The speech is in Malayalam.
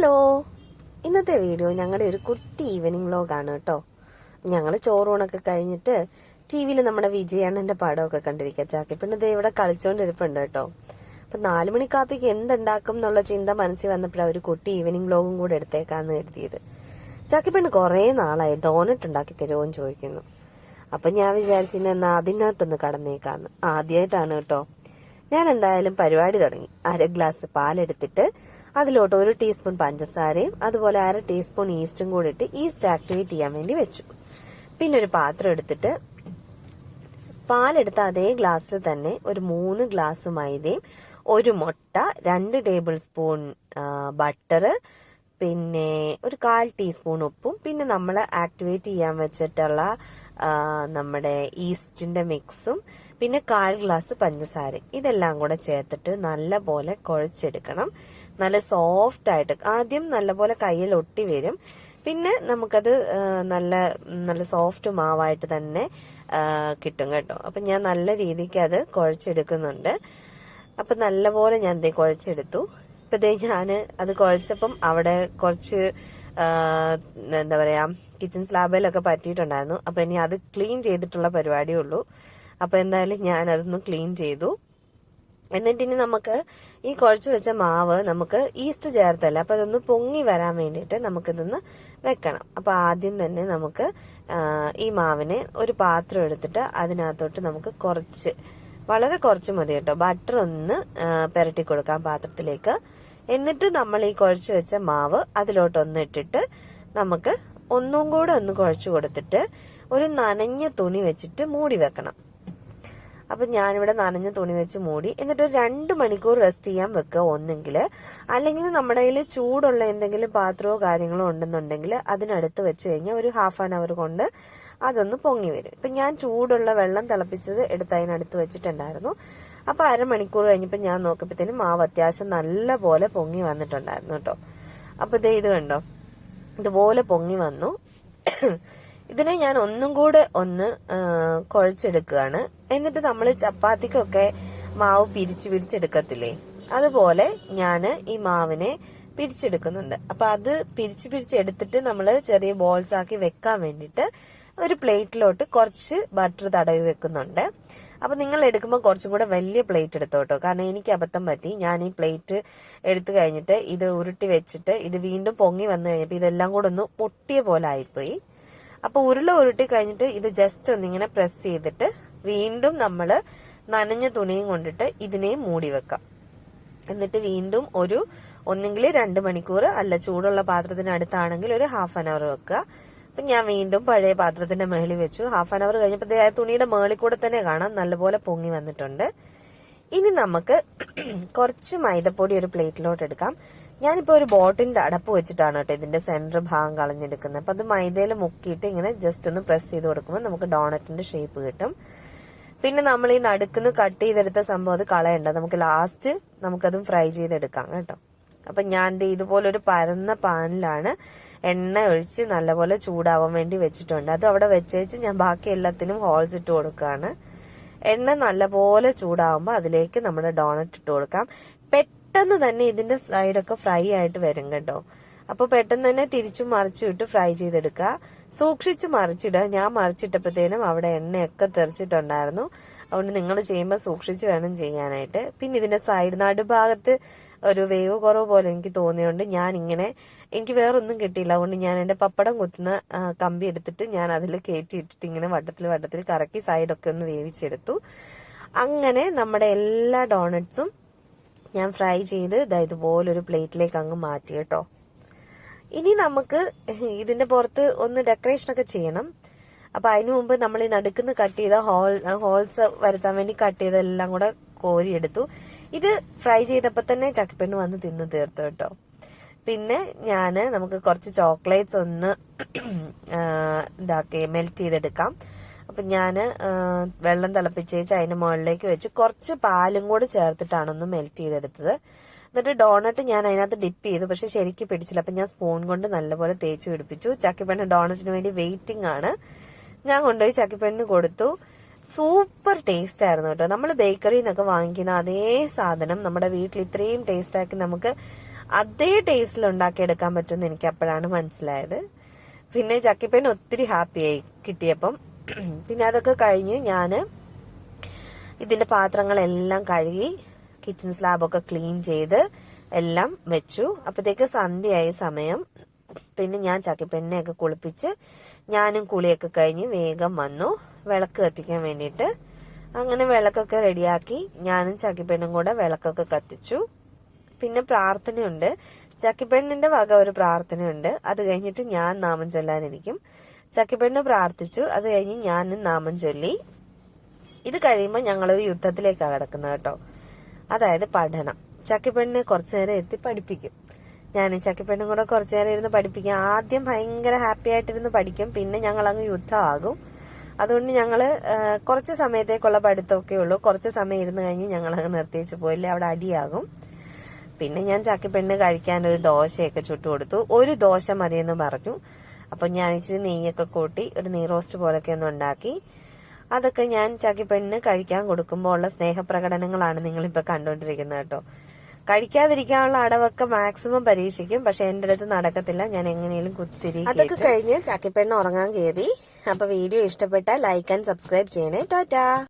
ഹലോ. ഇന്നത്തെ വീഡിയോ ഞങ്ങളുടെ ഒരു കുട്ടി ഈവനിങ് വ്ലോഗാണ് കേട്ടോ ഞങ്ങൾ ചോറൂണൊക്കെ കഴിഞ്ഞിട്ട് ടി വിയിൽ നമ്മുടെ വിജയണ്ണന്റെ പടമൊക്കെ കണ്ടിരിക്കുക ചാക്കി പിന്നെ ദേ ഇവിടെ കളിച്ചോണ്ടിരിപ്പുണ്ട് കേട്ടോ അപ്പൊ നാലുമണി കാപ്പിക്ക് എന്തുണ്ടാക്കും എന്നുള്ള ചിന്ത മനസ്സിൽ വന്നപ്പോഴാണ് ഒരു കുട്ടി ഈവനിങ് വ്ലോഗും കൂടെ എടുത്തേക്കാന്ന് കരുതിയത്. പിന്നെ കുറേ നാളായി ഡോണറ്റ് ഉണ്ടാക്കി തരുമോന്ന് ചോദിക്കുന്നു. അപ്പൊ ഞാൻ വിചാരിച്ചിരുന്ന എന്നാ അതിനകത്തൊന്ന് കടന്നേക്കാന്ന്. ആദ്യമായിട്ടാണ് കേട്ടോ ഞാൻ എന്തായാലും പരിപാടി തുടങ്ങി. അര ഗ്ലാസ് പാലെടുത്തിട്ട് അതിലോട്ട് ഒരു ടീസ്പൂൺ പഞ്ചസാരയും അതുപോലെ അര ടീസ്പൂൺ ഈസ്റ്റും കൂടി ഇട്ട് ഈസ്റ്റ് ആക്ടിവേറ്റ് ചെയ്യാൻ വേണ്ടി വെച്ചു. പിന്നെ ഒരു പാത്രം എടുത്തിട്ട് പാലെടുത്ത അതേ ഗ്ലാസ്സിൽ തന്നെ ഒരു മൂന്ന് ഗ്ലാസ് മൈദയും ഒരു മുട്ട രണ്ട് ടേബിൾ സ്പൂൺ ബട്ടർ പിന്നെ ഒരു കാൽ ടീസ്പൂൺ ഉപ്പും പിന്നെ നമ്മൾ ആക്ടിവേറ്റ് ചെയ്യാൻ വെച്ചിട്ടുള്ള നമ്മുടെ ഈസ്റ്റിന്റെ മിക്സും പിന്നെ കാൽ ഗ്ലാസ് പഞ്ചസാര. ഇതെല്ലാം കൂടെ ചേർത്തിട്ട് നല്ലപോലെ കുഴച്ചെടുക്കണം. നല്ല സോഫ്റ്റ് ആയിട്ട് ആദ്യം നല്ലപോലെ കയ്യിൽ ഒട്ടി വരും. പിന്നെ നമുക്കത് നല്ല നല്ല സോഫ്റ്റ് മാവായിട്ട് തന്നെ കിട്ടും കേട്ടോ. അപ്പം ഞാൻ നല്ല രീതിക്ക് അത് കുഴച്ചെടുക്കുന്നുണ്ട്. അപ്പം നല്ലപോലെ ഞാൻ ദേ കുഴച്ചെടുത്തു. ഇപ്പം ദേ ഞാൻ അത് കുഴച്ചപ്പം അവിടെ കുറച്ച് എന്താ പറയുക കിച്ചൺ സ്ലാബിലൊക്കെ പറ്റിയിട്ടുണ്ടായിരുന്നു. അപ്പോൾ ഇനി അത് ക്ലീൻ ചെയ്തിട്ടുള്ള പരിപാടിയേ ഉള്ളൂ. അപ്പോൾ എന്തായാലും ഞാൻ അതൊന്ന് ക്ലീൻ ചെയ്തു. എന്നിട്ട് ഇനി നമുക്ക് ഈ കുഴച്ച് വെച്ച മാവ് നമുക്ക് ഈസ്റ്റ് ചേർത്തല്ല. അപ്പോൾ അതൊന്ന് പൊങ്ങി വരാൻ വേണ്ടിയിട്ട് നമുക്കിതൊന്ന് വെക്കണം. അപ്പോൾ ആദ്യം തന്നെ നമുക്ക് ഈ മാവിനെ ഒരു പാത്രം എടുത്തിട്ട് അതിനകത്തോട്ട് നമുക്ക് കുറച്ച് വളരെ കുറച്ച് മതി കേട്ടോ. ബട്ടർ ഒന്ന് പെരട്ടി കൊടുക്കാം പാത്രത്തിലേക്ക്. എന്നിട്ട് നമ്മൾ ഈ കുഴച്ച് വെച്ച മാവ് അതിലോട്ടൊന്ന് ഇട്ടിട്ട് നമുക്ക് ഒന്നും കൂടെ ഒന്ന് കുഴച്ച് കൊടുത്തിട്ട് ഒരു നനഞ്ഞ തുണി വെച്ചിട്ട് മൂടി വെക്കണം. അപ്പൊ ഞാനിവിടെ നനഞ്ഞ തുണി വെച്ച് മൂടി എന്നിട്ട് ഒരു രണ്ട് മണിക്കൂർ റെസ്റ്റ് ചെയ്യാൻ വെക്കുക. ഒന്നെങ്കിൽ അല്ലെങ്കിൽ നമ്മുടെ കയ്യിൽ ചൂടുള്ള എന്തെങ്കിലും പാത്രമോ കാര്യങ്ങളോ ഉണ്ടെന്നുണ്ടെങ്കിൽ അതിനടുത്ത് വെച്ച് കഴിഞ്ഞാൽ ഒരു ഹാഫ് ആൻ അവർ കൊണ്ട് അതൊന്ന് പൊങ്ങി വരും. ഇപ്പൊ ഞാൻ ചൂടുള്ള വെള്ളം തിളപ്പിച്ചത് എടുത്ത് അതിനടുത്ത് വെച്ചിട്ടുണ്ടായിരുന്നു. അപ്പൊ അരമണിക്കൂർ കഴിഞ്ഞപ്പോൾ ഞാൻ നോക്കിയപ്പോഴത്തേനും മാവ് അത്യാവശ്യം നല്ല പോലെ പൊങ്ങി വന്നിട്ടുണ്ടായിരുന്നു കേട്ടോ. അപ്പോൾ ദേ ഇത് കണ്ടോ? ഇതുപോലെ പൊങ്ങി വന്നു. ഇതിനെ ഞാൻ ഒന്നും കൂടെ ഒന്ന് കുഴച്ചെടുക്കുകയാണ്. എന്നിട്ട് നമ്മൾ ചപ്പാത്തിക്കൊക്കെ മാവ് പിരിച്ച് പിരിച്ചെടുക്കത്തില്ലേ? അതുപോലെ ഞാൻ ഈ മാവിനെ പിരിച്ചെടുക്കുന്നുണ്ട്. അപ്പൊ അത് പിരിച്ച് പിരിച്ചെടുത്തിട്ട് നമ്മൾ ചെറിയ ബോൾസ് ആക്കി വെക്കാൻ വേണ്ടിയിട്ട് ഒരു പ്ലേറ്റിലോട്ട് കുറച്ച് ബട്ടർ തടവി വെക്കുന്നുണ്ട്. അപ്പൊ നിങ്ങൾ എടുക്കുമ്പോൾ കുറച്ചും കൂടെ വലിയ പ്ലേറ്റ് എടുത്തോട്ടോ. കാരണം എനിക്ക് അബദ്ധം പറ്റി. ഞാൻ ഈ പ്ലേറ്റ് എടുത്തു കഴിഞ്ഞിട്ട് ഇത് ഉരുട്ടി വെച്ചിട്ട് ഇത് വീണ്ടും പൊങ്ങി വന്നു കഴിഞ്ഞപ്പോൾ ഇതെല്ലാം കൂടെ ഒന്ന് പൊട്ടിയ പോലെ ആയിപ്പോയി. അപ്പൊ ഉരുള ഉരുട്ടി കഴിഞ്ഞിട്ട് ഇത് ജസ്റ്റ് ഒന്നിങ്ങനെ പ്രസ് ചെയ്തിട്ട് വീണ്ടും നമ്മൾ നനഞ്ഞ തുണിയും കൊണ്ടിട്ട് ഇതിനെയും മൂടി വെക്കാം. എന്നിട്ട് വീണ്ടും ഒരു ഒന്നെങ്കിൽ രണ്ട് മണിക്കൂർ അല്ല ചൂടുള്ള പാത്രത്തിന് അടുത്താണെങ്കിൽ ഒരു ഹാഫ് ആൻ അവർ വെക്കുക. അപ്പൊ ഞാൻ വീണ്ടും പഴയ പാത്രത്തിന്റെ മേളിൽ വെച്ചു. ഹാഫ് ആൻ അവർ കഴിഞ്ഞപ്പോൾ തുണിയുടെ മേളിൽ കൂടെ തന്നെ കാണാം. നല്ലപോലെ പൊങ്ങി വന്നിട്ടുണ്ട്. ഇനി നമുക്ക് കുറച്ച് മൈദപ്പൊടി ഒരു പ്ലേറ്റിലോട്ട് എടുക്കാം. ഞാനിപ്പോൾ ഒരു ബോട്ടിലിന്റെ അടപ്പ് വെച്ചിട്ടാണ് കേട്ടോ ഇതിന്റെ സെന്റർ ഭാഗം കളഞ്ഞെടുക്കുന്നത്. അപ്പോൾ അത് മൈദയിൽ മുക്കിയിട്ട് ഇങ്ങനെ ജസ്റ്റ് ഒന്ന് പ്രസ് ചെയ്ത് കൊടുക്കുമ്പോൾ നമുക്ക് ഡോണറ്റിന്റെ ഷേപ്പ് കിട്ടും. പിന്നെ നമ്മൾ ഈ നടുക്കുന്ന് കട്ട് ചെയ്തെടുത്ത സംഭവം അത് കളയണ്ട. നമുക്ക് ലാസ്റ്റ് നമുക്കതും ഫ്രൈ ചെയ്തെടുക്കാം കേട്ടോ. അപ്പൊ ഞാൻ ഇതുപോലൊരു പരന്ന പാനിലാണ് എണ്ണ ഒഴിച്ച് നല്ലപോലെ ചൂടാവാൻ വേണ്ടി വെച്ചിട്ടുണ്ട്. അത് അവിടെ വെച്ചേച്ച് ഞാൻ ബാക്കി എല്ലാത്തിനും ഹോൾസ് ഇട്ട് കൊടുക്കുകയാണ്. എണ്ണ നല്ലപോലെ ചൂടാവുമ്പോൾ അതിലേക്ക് നമ്മുടെ ഡോണറ്റ് ഇട്ട് കൊടുക്കാം. പെട്ടെന്ന് തന്നെ ഇതിന്റെ സൈഡൊക്കെ ഫ്രൈ ആയിട്ട് വരും കേട്ടോ. അപ്പോൾ പെട്ടെന്ന് തന്നെ തിരിച്ചു മറിച്ചും ഇട്ട് ഫ്രൈ ചെയ്തെടുക്കുക. സൂക്ഷിച്ച് മറിച്ചിടുക. ഞാൻ മറിച്ചിട്ടപ്പോഴത്തേനും അവിടെ എണ്ണയൊക്കെ തെറിച്ചിട്ടുണ്ടായിരുന്നു. അതുകൊണ്ട് നിങ്ങൾ ചെയ്യുമ്പോൾ സൂക്ഷിച്ച് വേണം ചെയ്യാനായിട്ട്. പിന്നെ ഇതിന്റെ സൈഡ് നടുഭാഗത്ത് ഒരു വേവ് കുറവ് പോലെ എനിക്ക് തോന്നിയതുകൊണ്ട് ഞാൻ ഇങ്ങനെ എനിക്ക് വേറൊന്നും കിട്ടിയില്ല. അതുകൊണ്ട് ഞാൻ എന്റെ പപ്പടം കുത്തുന്ന കമ്പി എടുത്തിട്ട് ഞാൻ അതിൽ കയറ്റി ഇട്ടിട്ട് ഇങ്ങനെ വട്ടത്തിൽ വട്ടത്തിൽ കറക്കി സൈഡൊക്കെ ഒന്ന് വേവിച്ചെടുത്തു. അങ്ങനെ നമ്മുടെ എല്ലാ ഡോണറ്റ്സും ഞാൻ ഫ്രൈ ചെയ്ത് ഇതായതുപോലൊരു പ്ലേറ്റിലേക്ക് അങ്ങ് മാറ്റി കേട്ടോ. ഇനി നമുക്ക് ഇതിന്റെ പുറത്ത് ഒന്ന് ഡെക്കറേഷൻ ഒക്കെ ചെയ്യണം. അപ്പൊ അതിനു മുമ്പ് നമ്മൾ ഈ നടുക്കുന്ന് കട്ട് ചെയ്ത ഹോൾ ഹോൾസ് വരുത്താൻ വേണ്ടി കട്ട് ചെയ്തെല്ലാം കൂടെ കോരിയെടുത്തു. ഇത് ഫ്രൈ ചെയ്തപ്പോ തന്നെ ചക്കപ്പെണ്ണ് വന്ന് തിന്ന് തീർത്തു കേട്ടോ. പിന്നെ ഞാൻ നമുക്ക് കുറച്ച് ചോക്ലേറ്റ്സ് ഒന്ന് ഇതാക്കി മെൽറ്റ് ചെയ്തെടുക്കാം. അപ്പം ഞാൻ വെള്ളം തിളപ്പിച്ച് വെച്ച് അതിന് മുകളിലേക്ക് വെച്ച് കുറച്ച് പാലും കൂടെ ചേർത്തിട്ടാണ് ഒന്ന് മെൽറ്റ് ചെയ്തെടുത്തത്. എന്നിട്ട് ഡോണട്ട് ഞാൻ അതിനകത്ത് ഡിപ്പ് ചെയ്തു. പക്ഷെ ശരിക്കും പിടിച്ചില്ല. അപ്പം ഞാൻ സ്പൂൺ കൊണ്ട് നല്ലപോലെ തേച്ച് പിടിപ്പിച്ചു. ചക്കിപ്പെണ്ണ് ഡോണറ്റിന് വേണ്ടി വെയിറ്റിംഗ് ആണ്. ഞാൻ കൊണ്ടുപോയി ചക്കിപ്പെണ്ണിന് കൊടുത്തു. സൂപ്പർ ടേസ്റ്റ് ആയിരുന്നു കേട്ടോ. നമ്മൾ ബേക്കറിയിൽ നിന്നൊക്കെ വാങ്ങിക്കുന്ന അതേ സാധനം നമ്മുടെ വീട്ടിൽ ഇത്രയും ടേസ്റ്റ് ആക്കി നമുക്ക് അതേ ടേസ്റ്റിൽ ഉണ്ടാക്കിയെടുക്കാൻ പറ്റുമെന്ന് എനിക്ക് അപ്പോഴാണ് മനസ്സിലായത്. പിന്നെ ചക്കിപ്പേൻ ഒത്തിരി ഹാപ്പിയായി കിട്ടിയപ്പം. പിന്നെ അതൊക്കെ കഴിഞ്ഞ് ഞാൻ ഇതിന്റെ പാത്രങ്ങളെല്ലാം കഴുകി കിച്ചൺ സ്ലാബൊക്കെ ക്ലീൻ ചെയ്ത് എല്ലാം വെച്ചു. അപ്പോഴത്തേക്ക് സന്ധ്യയായ സമയം. പിന്നെ ഞാൻ ചക്കിപ്പെണ്ണിനെയൊക്കെ കുളിപ്പിച്ച് ഞാനും കുളിയൊക്കെ കഴിഞ്ഞ് വേഗം വന്നു. വിളക്ക് കത്തിക്കാൻ വേണ്ടിയിട്ട്. അങ്ങനെ വിളക്കൊക്കെ റെഡിയാക്കി ഞാനും ചക്കിപ്പെണ്ണും കൂടെ വിളക്കൊക്കെ കത്തിച്ചു. പിന്നെ പ്രാർത്ഥനയുണ്ട്. ചക്കിപ്പെണ്ണിന്റെ വക ഒരു പ്രാർത്ഥനയുണ്ട്. അത് കഴിഞ്ഞിട്ട് ഞാൻ നാമം ചൊല്ലാനിരിക്കും. ചക്കിപ്പെണ്ണ് പ്രാർത്ഥിച്ചു. അത് കഴിഞ്ഞ് ഞാനും നാമം ചൊല്ലി. ഇത് കഴിയുമ്പോൾ ഞങ്ങളൊരു യുദ്ധത്തിലേക്കാണ് കിടക്കുന്നത് കേട്ടോ. അതായത് പഠനം. ചക്കിപ്പെണ്ണിനെ കുറച്ചു നേരം ഇരുത്തി പഠിപ്പിക്കും. ഞാൻ ചക്കിപ്പെണ്ണും കൂടെ കുറച്ചു നേരം ഇരുന്ന് പഠിപ്പിക്കും. ആദ്യം ഭയങ്കര ഹാപ്പി ആയിട്ടിരുന്ന് പഠിക്കും. പിന്നെ ഞങ്ങൾ അങ്ങ് യുദ്ധമാകും. അതുകൊണ്ട് ഞങ്ങൾ കുറച്ച് സമയത്തേക്കുള്ള പഠിത്തമൊക്കെ ഉള്ളൂ. കുറച്ച് സമയം ഇരുന്ന് കഴിഞ്ഞ് ഞങ്ങൾ അങ്ങ് നിർത്തിവെച്ച് പോയില്ലേ അവിടെ അടിയാകും. പിന്നെ ഞാൻ ചക്കിപ്പെണ്ണ് കഴിക്കാൻ ഒരു ദോശയൊക്കെ ചുട്ടു കൊടുത്തു. ഒരു ദോശ മതിയെന്ന് പറഞ്ഞു. അപ്പം ഞാൻ ഇച്ചിരി നെയ്യൊക്കെ കൂട്ടി ഒരു നെയ് റോസ്റ്റ് പോലൊക്കെ ഒന്ന് ഉണ്ടാക്കി. അതൊക്കെ ഞാൻ ചക്കിപ്പെണ്ണിന് കഴിക്കാൻ കൊടുക്കുമ്പോൾ ഉള്ള സ്നേഹപ്രകടനങ്ങളാണ് നിങ്ങളിപ്പോൾ കണ്ടുകൊണ്ടിരിക്കുന്നത് കേട്ടോ. കഴിക്കാതിരിക്കാനുള്ള അടവൊക്കെ മാക്സിമം പരീക്ഷിക്കും. പക്ഷെ എന്റെ അടുത്ത് നടക്കത്തില്ല. ഞാൻ എങ്ങനെയും കുത്തിരി അതൊക്കെ കഴിഞ്ഞ് ചക്കിപ്പെണ്ണ് ഉറങ്ങാൻ കയറി. അപ്പൊ വീഡിയോ ഇഷ്ടപ്പെട്ടാൽ ലൈക്ക് ആൻഡ് സബ്സ്ക്രൈബ് ചെയ്യണേ. ടാറ്റാ.